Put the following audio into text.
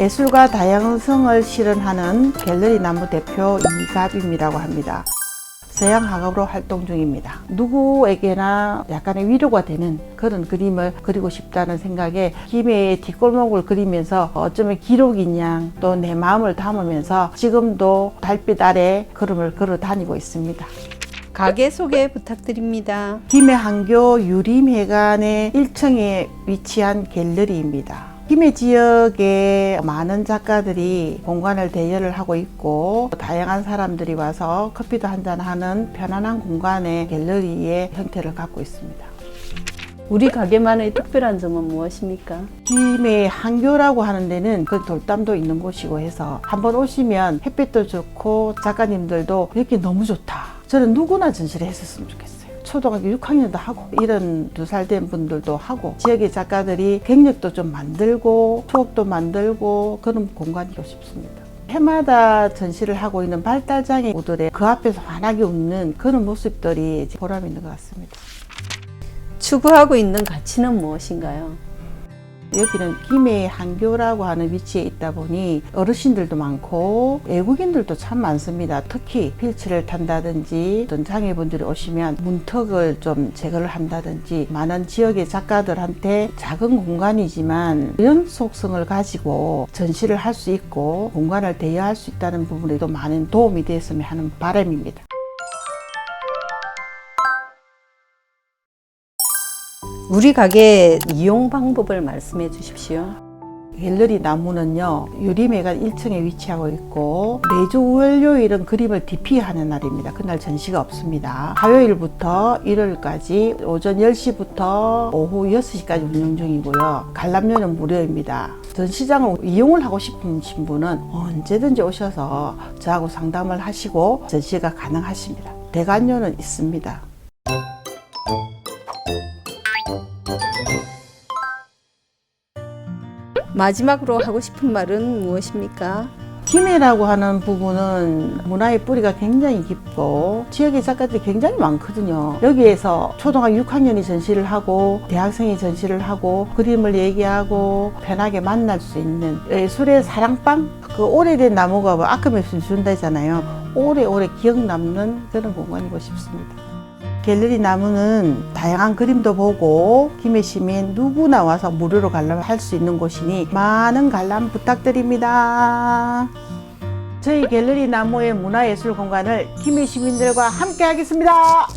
예술과 다양성을 실현하는 갤러리 나무 대표 이가빔이라고 합니다. 서양 학업으로 활동 중입니다. 누구에게나 약간의 위로가 되는 그런 그림을 그리고 싶다는 생각에 김해의 뒷골목을 그리면서 어쩌면 기록인 양 또 내 마음을 담으면서 지금도 달빛 아래 걸음을 걸어 다니고 있습니다. 가게 소개 부탁드립니다. 김해 한교 유림회관의 1층에 위치한 갤러리입니다. 김해 지역에 많은 작가들이 공간을 대여를 하고 있고 다양한 사람들이 와서 커피도 한잔 하는 편안한 공간의 갤러리의 형태를 갖고 있습니다. 우리 가게만의 특별한 점은 무엇입니까? 김해 한교라고 하는 데는 그 돌담도 있는 곳이고 해서 한번 오시면 햇빛도 좋고 작가님들도 이렇게 너무 좋다. 저는 누구나 전시를 했었으면 좋겠어요. 초등학교 6학년도 하고 이런 두 살 된 분들도 하고 지역의 작가들이 객력도 좀 만들고 추억도 만들고 그런 공간이고 싶습니다. 해마다 전시를 하고 있는 발달장애우들의 그 앞에서 환하게 웃는 그런 모습들이 보람 있는 것 같습니다. 추구하고 있는 가치는 무엇인가요? 여기는 김해 한교라고 하는 위치에 있다 보니 어르신들도 많고 외국인들도 참 많습니다. 특히 휠체를 탄다든지 어떤 장애분들이 오시면 문턱을 좀 제거를 한다든지 많은 지역의 작가들한테 작은 공간이지만 연속성을 가지고 전시를 할 수 있고 공간을 대여할 수 있다는 부분에도 많은 도움이 됐으면 하는 바람입니다. 우리 가게 이용 방법을 말씀해 주십시오. 갤러리 나무는요 유리매가 1층에 위치하고 있고 매주 월요일은 그림을 DP하는 날입니다. 그날 전시가 없습니다. 화요일부터 일요일까지 오전 10시부터 오후 6시까지 운영 중이고요. 관람료는 무료입니다. 전시장을 이용을 하고 싶으신 분은 언제든지 오셔서 저하고 상담을 하시고 전시가 가능하십니다. 대관료는 있습니다 마지막으로 하고 싶은 말은 무엇입니까? 김해라고 하는 부분은 문화의 뿌리가 굉장히 깊고 지역의 작가들이 굉장히 많거든요. 여기에서 초등학교 6학년이 전시를 하고 대학생이 전시를 하고 그림을 얘기하고 편하게 만날 수 있는 예술의 사랑방? 그 오래된 나무가 뭐 아까메스 준다잖아요. 오래오래 기억 남는 그런 공간이고 싶습니다. 갤러리 나무는 다양한 그림도 보고 김해 시민 누구나 와서 무료로 관람할 수 있는 곳이니 많은 관람 부탁드립니다. 저희 갤러리 나무의 문화예술 공간을 김해 시민들과 함께 하겠습니다.